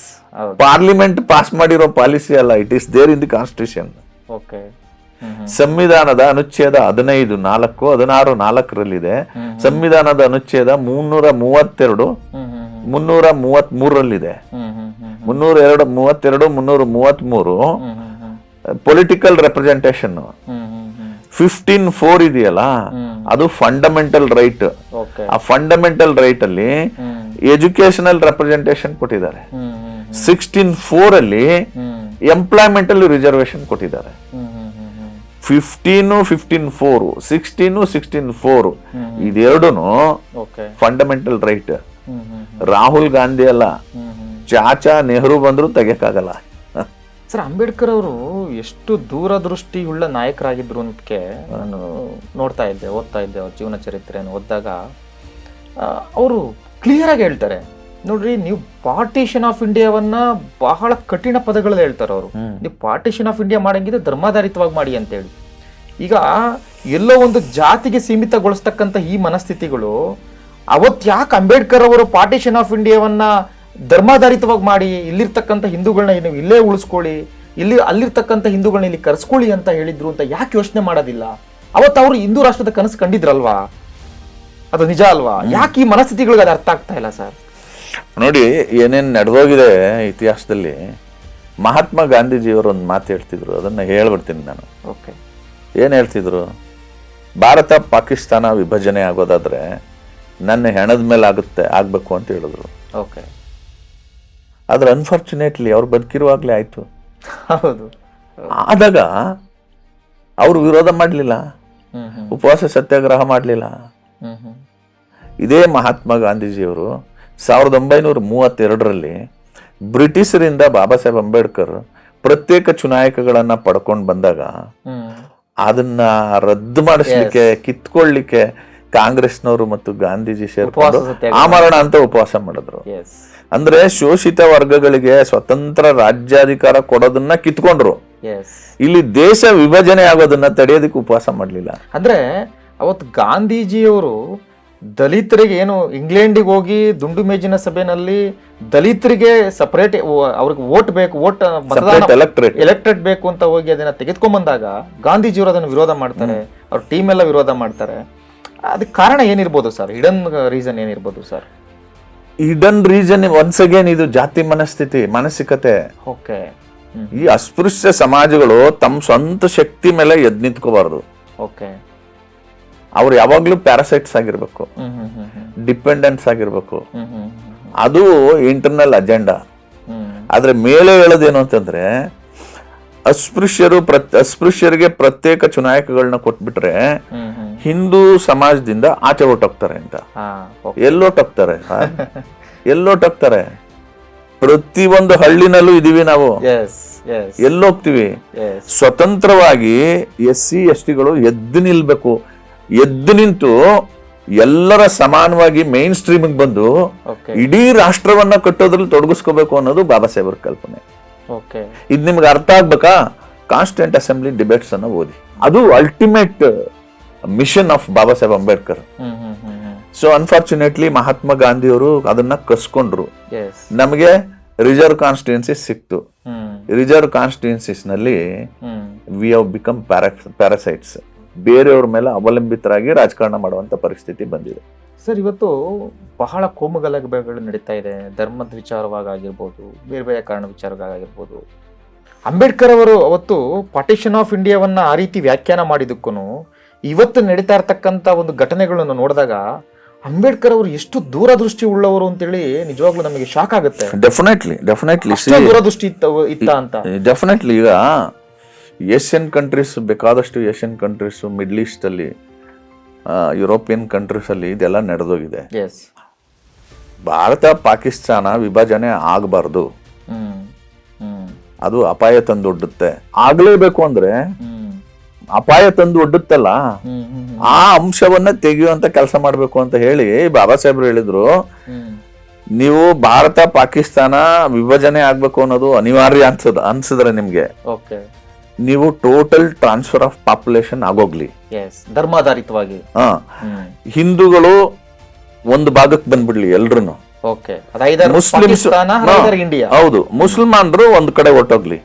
ಪಾರ್ಲಿಮೆಂಟ್ ಪಾಸ್ ಮಾಡಿರೋ ಪಾಲಿಸಿ ಅಲ್ಲ it is there in the constitution okay ಸಂವಿಧಾನದ ಅನುಚ್ಛೇದ ಹದಿನೈದು ನಾಲ್ಕು ಹದಿನಾರು ನಾಲ್ಕರಲ್ಲಿದೆ. ಸಂವಿಧಾನದ ಅನುಚ್ಛೇದ ಮುನ್ನೂರ ಮೂವತ್ತೆರಡು ಮುನ್ನೂರ ಮೂವತ್ತ್ ಮೂರರಲ್ಲಿದೆ ಮುನ್ನೂರ ಎರಡು ಮೂವತ್ತೆರಡು ಮುನ್ನೂರ ಮೂವತ್ತ್ ಮೂರು ಪೊಲಿಟಿಕಲ್ ಹ್ಮ್ ಫಿಫ್ಟೀನ್ ಫೋರ್ ಇದೆಯಲ್ಲ ಅದು ಫಂಡಮೆಂಟಲ್ ರೈಟ್ ಆ ಫಂಡಮೆಂಟಲ್ ರೈಟ್ ಅಲ್ಲಿ ಎಜುಕೇಶನಲ್ ರೆಪ್ರೆಸೆಂಟೇಷನ್ ಕೊಟ್ಟಿದ್ದಾರೆ. ಸಿಕ್ಸ್ಟೀನ್ ಫೋರ್ ಅಲ್ಲಿ ಎಂಪ್ಲಾಯ್ಮೆಂಟ್ ಅಲ್ಲಿ ರಿಸರ್ವೇಶನ್ ಕೊಟ್ಟಿದ್ದಾರೆ. Fifteen fifteen four sixteen sixteen four ಇದೆರಡೂ fundamental right Rahul Gandhi ಅಲ್ಲ. ಚಾಚಾ ನೆಹರು ಬಂದ್ರು ತೆಗಿಯಕ್ಕಾಗಲ್ಲ. ಸರ್ ಅಂಬೇಡ್ಕರ್ ಅವರು ಎಷ್ಟು ದೂರದೃಷ್ಟಿ ಉಳ್ಳ ನಾಯಕರಾಗಿದ್ರು ಅಂತಕ್ಕೆ ನಾನು ನೋಡ್ತಾ ಇದ್ದೆ ಓದ್ತಾ ಇದ್ದೆ ಅವ್ರ ಜೀವನ ಚರಿತ್ರೆಯನ್ನು ಓದಿದಾಗ. ಅವರು ಕ್ಲಿಯರ್ ಆಗಿ ಹೇಳ್ತಾರೆ. ನೋಡ್ರಿ ನೀವು ಪಾರ್ಟಿಷನ್ ಆಫ್ ಇಂಡಿಯಾವನ್ನ ಬಹಳ ಕಠಿಣ ಪದಗಳಲ್ಲಿ ಹೇಳ್ತಾರೆ ಅವರು. ನೀವು ಪಾರ್ಟಿಷನ್ ಆಫ್ ಇಂಡಿಯಾ ಮಾಡಂಗಿದ್ರೆ ಧರ್ಮಾಧಾರಿತವಾಗಿ ಮಾಡಿ ಅಂತೇಳಿ. ಈಗ ಎಲ್ಲೋ ಒಂದು ಜಾತಿಗೆ ಸೀಮಿತಗೊಳಿಸ್ತಕ್ಕಂಥ ಈ ಮನಸ್ಥಿತಿಗಳು ಅವತ್ತು ಯಾಕೆ ಅಂಬೇಡ್ಕರ್ ಅವರು ಪಾರ್ಟಿಷನ್ ಆಫ್ ಇಂಡಿಯಾವನ್ನ ಧರ್ಮಾಧಾರಿತವಾಗಿ ಮಾಡಿ ಇಲ್ಲಿರ್ತಕ್ಕಂಥ ಹಿಂದೂಗಳನ್ನ ನೀವು ಇಲ್ಲೇ ಉಳಿಸ್ಕೊಳ್ಳಿ ಇಲ್ಲಿ ಅಲ್ಲಿರ್ತಕ್ಕಂಥ ಹಿಂದೂಗಳನ್ನ ಇಲ್ಲಿ ಕರೆಸ್ಕೊಳ್ಳಿ ಅಂತ ಹೇಳಿದ್ರು ಅಂತ ಯಾಕೆ ಯೋಚನೆ ಮಾಡೋದಿಲ್ಲ? ಅವತ್ತು ಅವರು ಹಿಂದೂ ರಾಷ್ಟ್ರದ ಕನಸು ಕಂಡಿದ್ರಲ್ವಾ? ಅದು ನಿಜ ಅಲ್ವಾ? ಯಾಕೆ ಈ ಮನಸ್ಥಿತಿಗಳಿಗೆ ಅದು ಅರ್ಥ ಆಗ್ತಾ ಇಲ್ಲ ಸರ್? ನೋಡಿ ಏನೇನು ನಡೆದೋಗಿದೆ ಇತಿಹಾಸದಲ್ಲಿ ಮಹಾತ್ಮ ಗಾಂಧೀಜಿಯವರು ಒಂದು ಮಾತು ಹೇಳ್ತಿದ್ರು ಅದನ್ನ ಹೇಳ್ಬಿಡ್ತೀನಿ ನಾನು. ಓಕೆ. ಏನು ಹೇಳ್ತಿದ್ರು? ಭಾರತ ಪಾಕಿಸ್ತಾನ ವಿಭಜನೆ ಆಗೋದಾದ್ರೆ ನನ್ನ ಹೆಣದ ಮೇಲೆ ಆಗುತ್ತೆ ಆಗಬೇಕು ಅಂತ ಹೇಳಿದ್ರು. ಓಕೆ. ಆದ್ರೆ ಅನ್ಫಾರ್ಚುನೇಟ್ಲಿ ಅವ್ರು ಬದುಕಿರುವಾಗಲೇ ಆಯ್ತು. ಹೌದು. ಆದಾಗ ಅವರು ವಿರೋಧ ಮಾಡಲಿಲ್ಲ. ಉಪವಾಸ ಸತ್ಯಾಗ್ರಹ ಮಾಡಲಿಲ್ಲ. ಇದೇ ಮಹಾತ್ಮ ಗಾಂಧೀಜಿಯವರು ಸಾವಿರದ ಒಂಬೈನೂರ ಮೂವತ್ತೆರಡರಲ್ಲಿ ಬ್ರಿಟಿಷರಿಂದ ಬಾಬಾ ಸಾಹೇಬ್ ಅಂಬೇಡ್ಕರ್ ಪ್ರತ್ಯೇಕ ಚುನಾಯಕಗಳನ್ನ ಪಡ್ಕೊಂಡು ಬಂದಾಗ ಅದನ್ನ ರದ್ದು ಮಾಡಿಸ್ಲಿಕ್ಕೆ ಕಿತ್ಕೊಳ್ಳಿಕ್ಕೆ ಕಾಂಗ್ರೆಸ್ನವರು ಮತ್ತು ಗಾಂಧೀಜಿ ಸೇರ್ಕೊಂಡು. ಆಮರಣ ಅಂತ ಉಪವಾಸ ಮಾಡಿದ್ರು. ಅಂದ್ರೆ ಶೋಷಿತ ವರ್ಗಗಳಿಗೆ ಸ್ವತಂತ್ರ ರಾಜ್ಯಾಧಿಕಾರ ಕೊಡೋದನ್ನ ಕಿತ್ಕೊಂಡ್ರು. ಇಲ್ಲಿ ದೇಶ ವಿಭಜನೆ ಆಗೋದನ್ನ ತಡೆಯೋದಕ್ಕೆ ಉಪವಾಸ ಮಾಡ್ಲಿಲ್ಲ. ಅಂದ್ರೆ ಅವತ್ತು ಗಾಂಧೀಜಿಯವರು ದಲಿತರಿಗೆ ಏನು ಇಂಗ್ಲೆಂಡಿಗೆ ಹೋಗಿ ದುಂಡು ಮೇಜಿನ ಸಭೆನಲ್ಲಿ ದಲಿತರಿಗೆ ಸಪರೇಟ್ ಅವ್ರಿಗೆ ವೋಟ್ ಬೇಕು ವೋಟ್ ಮತದಾನ ಎಲೆಕ್ಟ್ರೇಟ್ ಬೇಕು ಅಂತ ಹೋಗಿ ಅದನ್ನ ತೆಗೆದುಕೊಂಡ್ ಬಂದಾಗ ಗಾಂಧೀಜಿಯವರು ಅದನ್ನು ವಿರೋಧ ಮಾಡ್ತಾರೆ ಅವ್ರ ಟೀಮ್ ಎಲ್ಲ ವಿರೋಧ ಮಾಡ್ತಾರೆ. ಅದಕ್ಕೆ ಕಾರಣ ಏನಿರ್ಬೋದು ಸರ್? ಹಿಡನ್ ರೀಸನ್ ಏನಿರ್ಬೋದು sir? Hidden reason once again ಇದು ಜಾತಿ ಮನಸ್ಥಿತಿ ಮಾನಸಿಕತೆ. ಓಕೆ. ಈ ಅಸ್ಪೃಶ್ಯ ಸಮಾಜಗಳು ತಮ್ಮ ಸ್ವಂತ ಶಕ್ತಿ ಮೇಲೆ ಎದ್ ನಿಂತ್ಕೋಬಾರ್ದು. ಓಕೆ. ಅವ್ರು ಯಾವಾಗ್ಲೂ ಪ್ಯಾರಾಸೈಟ್ಸ್ ಆಗಿರ್ಬೇಕು. ಡಿಪೆಂಡೆನ್ಸ್ ಆಗಿರ್ಬೇಕು. ಅದು ಇಂಟರ್ನಲ್ ಅಜೆಂಡಾ ಆದ್ರೆ ಮೇಲೆ ಹೇಳೋದೇನು ಅಂತಂದ್ರೆ ಅಸ್ಪೃಶ್ಯರು ಪ್ರತ್ ಅಸ್ಪೃಶ್ಯರಿಗೆ ಪ್ರತ್ಯೇಕ ಚುನಾಯಕಗಳನ್ನ ಕೊಟ್ಬಿಟ್ರೆ ಹಿಂದೂ ಸಮಾಜದಿಂದ ಆಚೆ ಹೊಟ್ಟೋಗ್ತಾರೆ ಅಂತ. ಎಲ್ಲೋಟೋಗ್ತಾರೆ ಪ್ರತಿ ಒಂದು ಹಳ್ಳಿನಲ್ಲೂ ಇದೀವಿ ನಾವು. ಎಲ್ಲೋಗ್ತೀವಿ. ಸ್ವತಂತ್ರವಾಗಿ ಎಸ್ ಸಿ ಎಸ್ ಟಿಗಳು ಎದ್ದು ನಿಲ್ಬೇಕು. ಎದ್ದು ನಿಂತು ಎಲ್ಲರ ಸಮಾನವಾಗಿ ಮೈನ್ ಸ್ಟ್ರೀಮ್ ಬಂದು ಇಡೀ ರಾಷ್ಟ್ರವನ್ನ ಕಟ್ಟೋದ್ರಲ್ಲಿ ತೊಡಗಿಸ್ಕೋಬೇಕು ಅನ್ನೋದು ಬಾಬಾ ಸಾಹೇಬ್ರ ಕಲ್ಪನೆ. ಓಕೆ ಇದು ನಿಮ್ಗೆ ಅರ್ಥ ಆಗ್ಬೇಕಾ? ಕಾನ್ಸ್ಟೆಂಟ್ ಅಸೆಂಬ್ಲಿ ಡಿಬೇಟ್ಸ್ ಅನ್ನ ಓದಿ. ಅದು ultimate mission of Baba Saheb Ambedkar. So unfortunately Mahatma ಗಾಂಧಿಯವರು ಅದನ್ನ ಕಸ್ಕೊಂಡ್ರು. ನಮಗೆ ರಿಸರ್ವ್ ಕಾನ್ಸ್ಟಿಟ್ಯೂನ್ಸಿ ಸಿಕ್ತು. ರಿಸರ್ವ್ ಕಾನ್ಸ್ಟಿಟ್ಯೂನ್ಸಿಸ್ನಲ್ಲಿ ವಿ ಹವ್ ಬಿಕಮ್ ಪ್ಯಾರಾಸೈಟ್ಸ್ ಬೇರೆಯವ್ರ ಮೇಲೆ ಅವಲಂಬಿತರಾಗಿ ರಾಜಕಾರಣ ಮಾಡುವಂತ ಪರಿಸ್ಥಿತಿ ಬಂದಿದೆ. ಸರ್ ಇವತ್ತು ಬಹಳ ಕೋಮುಗಲಭೆಗಳು ನಡೀತಾ ಇದೆ. ಧರ್ಮದ ವಿಚಾರವಾಗಿ ಆಗಿರ್ಬೋದು ಬೇರೆ ಬೇರೆ ಕಾರಣ ವಿಚಾರವಾಗಿರ್ಬೋದು ಅಂಬೇಡ್ಕರ್ ಅವರು ಅವತ್ತು ಪಾರ್ಟಿಷನ್ ಆಫ್ ಇಂಡಿಯಾವನ್ನ ಆ ರೀತಿ ವ್ಯಾಖ್ಯಾನ ಮಾಡಿದ್ದಕ್ಕೂ ಇವತ್ತು ನಡೀತಾ ಇರ್ತಕ್ಕಂಥ ಒಂದು ಘಟನೆಗಳನ್ನು ನೋಡಿದಾಗ ಅಂಬೇಡ್ಕರ್ ಅವರು ಎಷ್ಟು ದೂರದೃಷ್ಟಿ ಉಳ್ಳವರು ಅಂತೇಳಿ ನಿಜವಾಗ್ಲೂ ನಮಗೆ ಶಾಕ್ ಆಗುತ್ತೆ. ಡೆಫಿನೆಟ್ಲಿ ಡೆಫಿನೆಟ್ಲಿ ದೂರದೃಷ್ಟಿ ಇತ್ತ ಇತ್ತ ಅಂತ. ಡೆಫಿನೆಟ್ಲಿ ಈಗ ಏಷ್ಯನ್ ಕಂಟ್ರೀಸ್ ಬೇಕಾದಷ್ಟು ಏಷ್ಯನ್ ಕಂಟ್ರೀಸು ಮಿಡ್ಲ್ ಈಸ್ಟಲ್ಲಿ ಯುರೋಪಿಯನ್ ಕಂಟ್ರೀಸ್ ಅಲ್ಲಿ ಇದೆಲ್ಲ ನಡೆದೋಗಿದೆ. ಭಾರತ ಪಾಕಿಸ್ತಾನ ವಿಭಜನೆ ಆಗಬಾರ್ದು. ಅದು ಅಪಾಯ ತಂದೊಡ್ಡುತ್ತೆ. ಆಗ್ಲೇಬೇಕು ಅಂದ್ರೆ ಅಪಾಯ ತಂದು ಒಡ್ಡುತ್ತಲ್ಲ ಆ ಅಂಶವನ್ನ ತೆಗೆಯುವಂತ ಕೆಲಸ ಮಾಡ್ಬೇಕು ಅಂತ ಹೇಳಿ ಬಾಬಾ ಸಾಹೇಬ್ರು ಹೇಳಿದ್ರು. ನೀವು ಭಾರತ ಪಾಕಿಸ್ತಾನ ವಿಭಜನೆ ಆಗ್ಬೇಕು ಅನ್ನೋದು ಅನಿವಾರ್ಯ ಅನ್ಸದ ಅನ್ಸಿದ್ರೆ ನಿಮ್ಗೆ. ಓಕೆ ನೀವು ಟೋಟಲ್ ಟ್ರಾನ್ಸ್ಫರ್ ಆಫ್ ಪಾಪ್ಯುಲೇಷನ್ ಆಗೋಗ್ಲಿ. ಧರ್ಮಾಧಾರಿತವಾಗಿ. ಹಾ. ಹಿಂದೂಗಳು ಒಂದು ಭಾಗಕ್ಕೆ ಬಂದ್ಬಿಡ್ಲಿ ಎಲ್ರು ಮುಸ್ಲಿಮ್ಸ್ ಹೌದು. ಮುಸಲ್ಮಾನರು ಒಂದ್ ಕಡೆ ಹೊಟ್ಟೋಗ್ಲಿ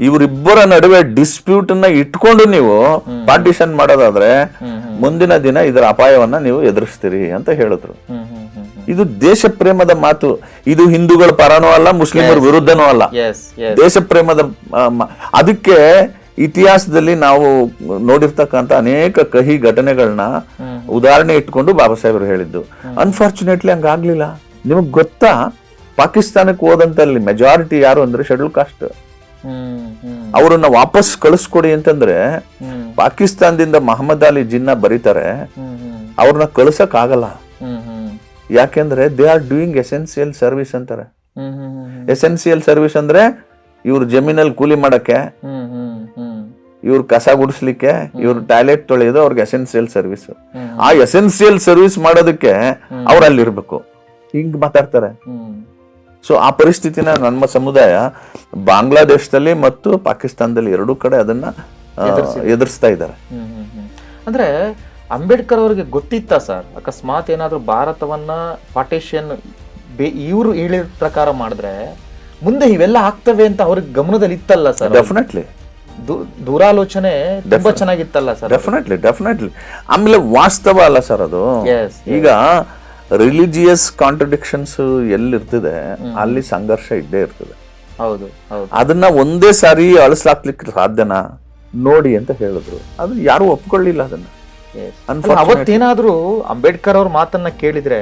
ಇವರಿಬ್ಬರ ನಡುವೆ ಡಿಸ್ಪ್ಯೂಟ್ನ ಇಟ್ಕೊಂಡು ನೀವು ಪಾರ್ಟಿಷನ್ ಮಾಡೋದಾದ್ರೆ ಮುಂದಿನ ದಿನ ಇದರ ಅಪಾಯವನ್ನ ನೀವು ಎದುರಿಸ್ತೀರಿ ಅಂತ ಹೇಳಿದ್ರು. ಇದು ದೇಶ ಪ್ರೇಮದ ಮಾತು. ಇದು ಹಿಂದೂಗಳ ಪರನೂ ಅಲ್ಲ ಮುಸ್ಲಿಮರ ವಿರುದ್ಧನೂ ಅಲ್ಲ. ದೇಶ ಪ್ರೇಮದ ಅದಕ್ಕೆ ಇತಿಹಾಸದಲ್ಲಿ ನಾವು ನೋಡಿರ್ತಕ್ಕಂತ ಅನೇಕ ಕಹಿ ಘಟನೆಗಳನ್ನ ಉದಾಹರಣೆ ಇಟ್ಕೊಂಡು ಬಾಬಾ ಸಾಹೇಬರು ಹೇಳಿದ್ದು. ಅನ್ಫಾರ್ಚುನೇಟ್ಲಿ ಹಂಗಾಗ್ಲಿಲ್ಲ. ನಿಮಗ್ ಗೊತ್ತಾ? ಪಾಕಿಸ್ತಾನಕ್ಕೆ ಹೋದಂತಲ್ಲಿ ಮೆಜಾರಿಟಿ ಯಾರು ಅಂದ್ರೆ ಶೆಡ್ಯೂಲ್ ಕಾಸ್ಟ್ ಅವರನ್ನ ವಾಪಸ್ ಕಳಿಸ್ಕೊಡಿ ಅಂತಂದ್ರೆ ಪಾಕಿಸ್ತಾನದಿಂದ ಮಹಮ್ಮದ್ ಅಲಿ ಜಿನ್ನ ಬರೀತಾರೆ. ಅವ್ರನ್ನ ಕಳ್ಸಕ್ ಆಗಲ್ಲ ಯಾಕೆಂದ್ರೆ they are doing essential service ಅಂತಾರೆ. ಎಸೆನ್ಸಿಯಲ್ ಸರ್ವಿಸ್ ಅಂದ್ರೆ ಇವ್ರ ಜಮೀನಲ್ಲಿ ಕೂಲಿ ಮಾಡಕ್ಕೆ ಇವ್ರ ಕಸ ಗುಡಿಸ್ಲಿಕ್ಕೆ ಇವ್ರ ಟಾಯ್ಲೆಟ್ ತೊಳೆಯೋದು ಅವ್ರಿಗೆ ಎಸೆನ್ಸಿಯಲ್ ಸರ್ವಿಸ್. ಆ ಎಸೆನ್ಸಿಯಲ್ ಸರ್ವಿಸ್ ಮಾಡೋದಕ್ಕೆ ಅವ್ರು ಅಲ್ಲಿ ಇರ್ಬೇಕು. ಹಿಂಗ್ ಮಾತಾಡ್ತಾರೆ. ಸೊ ಆ ಪರಿಸ್ಥಿತಿನ ನಮ್ಮ ಸಮುದಾಯ ಬಾಂಗ್ಲಾದೇಶದಲ್ಲಿ ಮತ್ತು ಪಾಕಿಸ್ತಾನದಲ್ಲಿ ಎರಡೂ ಕಡೆ ಅದನ್ನ ಎದುರಿಸ್ತಾ ಇದ್ದಾರೆ. ಅಂದ್ರೆ ಅಂಬೇಡ್ಕರ್ ಅವರಿಗೆ ಗೊತ್ತಿತ್ತ ಸರ್? ಅಕಸ್ಮಾತ್ ಏನಾದರೂ ಭಾರತವನ್ನ ಬೇ ಇವರು ಹೇಳಿದ ಪ್ರಕಾರ ಮಾಡಿದ್ರೆ ಮುಂದೆ ಇವೆಲ್ಲ ಆಗ್ತವೆ ಅಂತ ಅವ್ರಿಗೆ ಗಮನದಲ್ಲಿ ಇತ್ತಲ್ಲ ಸರ್ ಡೆಫಿನೆಟ್ಲಿ ದೂರಾಲೋಚನೆ ತುಂಬಾ. ಚೆನ್ನಾಗಿತ್ತಲ್ಲ ಸರ್ ಡೆಫಿನೆಟ್ಲಿ ಡೆಫಿನೆಟ್ಲಿ ಆಮೇಲೆ ವಾಸ್ತವ ಅಲ್ಲ ಸರ್ ಅದು. ಎಸ್ ಈಗ ರಿಲಿಜಿಯಸ್ ಕಾಂಟ್ರಡಿಕ್ಷನ್ಸ್ ಎಲ್ಲಿರ್ತದೆ ಅಲ್ಲಿ ಸಂಘರ್ಷ ಇದ್ದೇ ಇರ್ತದೆ. ಹೌದು. ಅದನ್ನ ಒಂದೇ ಸಾರಿ ಅಳಿಸ್ಲಾಕ್ಲಿಕ್ಕೆ ಸಾಧ್ಯನಾ? ನೋಡಿ ಅಂತ ಹೇಳಿದ್ರು. ಅದು ಯಾರು ಒಪ್ಕೊಳ್ಳಿಲ್ಲ ಅದನ್ನ. ಅವತ್ತೇನಾದ್ರೂ ಅಂಬೇಡ್ಕರ್ ಅವ್ರ ಮಾತನ್ನ ಕೇಳಿದ್ರೆ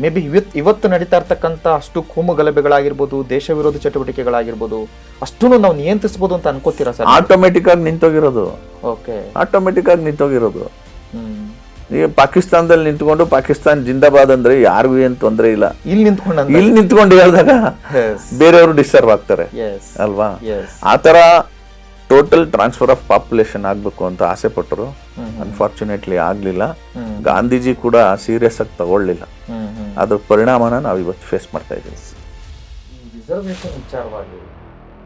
ಮೇ ಬಿ ಇವತ್ ಇವತ್ತು ನಡೀತಾ ಇರ್ತಕ್ಕಂತ ಅಷ್ಟು ಕೋಮು ಗಲಭೆಗಳಾಗಿರ್ಬೋದು ದೇಶ ವಿರೋಧಿ ಚಟುವಟಿಕೆಗಳಾಗಿರ್ಬೋದು ಅಷ್ಟೂ ನಾವು ನಿಯಂತ್ರಿಸಬಹುದು ಅಂತ ಅನ್ಕೋತೀರಾ ಸರ್? ಆಟೋಮೆಟಿಕ್ ಆಗಿ ನಿಂತೋಗಿರೋದು. ಓಕೆ ಆಟೋಮೆಟಿಕ್ ಆಗಿ ನಿಂತೋಗಿರೋದು. ಹ್ಮ್. ಈಗ ಪಾಕಿಸ್ತಾನದಲ್ಲಿ ನಿಂತ್ಕೊಂಡು ಪಾಕಿಸ್ತಾನ್ ಜಿಂದಾಬಾದ್ ಅಂದ್ರೆ ಯಾರಿಗೂ ಏನ್ ತೊಂದರೆ ಇಲ್ಲ. ಇಲ್ಲಿ ನಿಂತ್ಕೊಂಡು ಇಲ್ಲಿ ನಿಂತ್ಕೊಂಡು ಹೇಳಿದಾಗ ಬೇರೆಯವರು ಡಿಸ್ಟರ್ಬ್ ಆಗ್ತಾರೆ. ಅಲ್ವಾ? ಆತರ ಟೋಟಲ್ ಟ್ರಾನ್ಸ್ಫರ್ ಆಫ್ ಪಾಪ್ಯುಲೇಷನ್ ಆಗ್ಬೇಕು ಅಂತ ಆಸೆ ಪಟ್ಟರು. ಅನ್ಫಾರ್ಚುನೇಟ್ಲಿ ಆಗ್ಲಿಲ್ಲ. ಗಾಂಧೀಜಿ ಕೂಡ ಸೀರಿಯಸ್ ಆಗಿ ತಗೊಳ್ಳಿಲ್ಲ. ಅದ್ರ ಪರಿಣಾಮನ ನಾವು ಇವತ್ತು ಫೇಸ್ ಮಾಡ್ತಾ ಇದ್ದೀವಿ. ರಿಸರ್ವೇಶನ್ ವಿಚಾರವಾಗಿ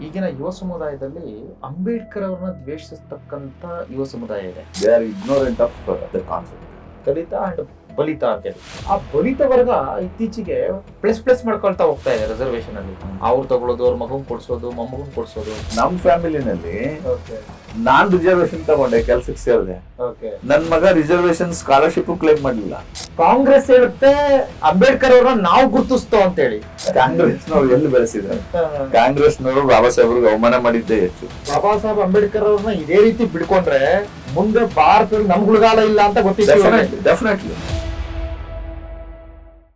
ಈಗಿನ ಯುವ ಸಮುದಾಯದಲ್ಲಿ ಅಂಬೇಡ್ಕರ್ ಅವ್ರನ್ನ ದ್ವೇಷಿಸತಕ್ಕಂತ ಯುವ ಸಮುದಾಯ ಇದೆ. They are ignorant of the concept Dalit and Balit ಅಂತ ಹೇಳಿ. ಆ ಬಲಿತ ವರ್ಗ ಇತ್ತೀಚೆಗೆ ಪ್ಲಸ್ ಪ್ಲಸ್ ಮಾಡ್ಕೊಳ್ತಾ ಹೋಗ್ತಾ ಇದೆ ರಿಸರ್ವೇಶನ್ ಅಲ್ಲಿ. ಅವ್ರು ತಗೊಳ್ಳೋದು ಅವ್ರ ಮಗನ್ ಕೊಡ್ಸೋದು ಮೊಮ್ಮಗನ್ ಕೊಡ್ಸೋದು. ನಮ್ ಫ್ಯಾಮಿಲಿನಲ್ಲಿ ನಾನ್ ರಿಸರ್ವೇಶನ್ ತಗೊಂಡೆ ಕೆಲ್ಸಕ್ಕೆ ಸೇರಿದೆ. ಓಕೆ ನನ್ ಮಗ ರಿಸರ್ವೇಶನ್ ಸ್ಕಾಲರ್ಶಿಪ್ ಕ್ಲೈಮ್ ಮಾಡ್ಲಿಲ್ಲ. ಕಾಂಗ್ರೆಸ್ ಹೇಳುತ್ತೆ ಅಂಬೇಡ್ಕರ್ ಅವ್ರನ್ನ ನಾವು ಗುರುತಿಸ್ತೋ ಅಂತ ಹೇಳಿ. ಕಾಂಗ್ರೆಸ್ನವ್ರು ಎಲ್ಲಿ ಬೆಳೆಸಿದ್ರು? ಕಾಂಗ್ರೆಸ್ ನವರು ಬಾಬಾ ಸಾಹೇಬ್ರಿಗೆ ಅವಮಾನ ಮಾಡಿದ್ದೇ ಹೆಚ್ಚು. ಬಾಬಾ ಸಾಹೇಬ್ ಅಂಬೇಡ್ಕರ್ ಅವ್ರನ್ನ ಇದೇ ರೀತಿ ಬಿಡ್ಕೊಂಡ್ರೆ ಮುಂದೆ ಭಾರತದಲ್ಲಿ ನಮ್ಗುಳಗಾಲ ಇಲ್ಲ ಅಂತ ಗೊತ್ತಿತ್ತು ಡೆಫಿನೆಟ್ಲಿ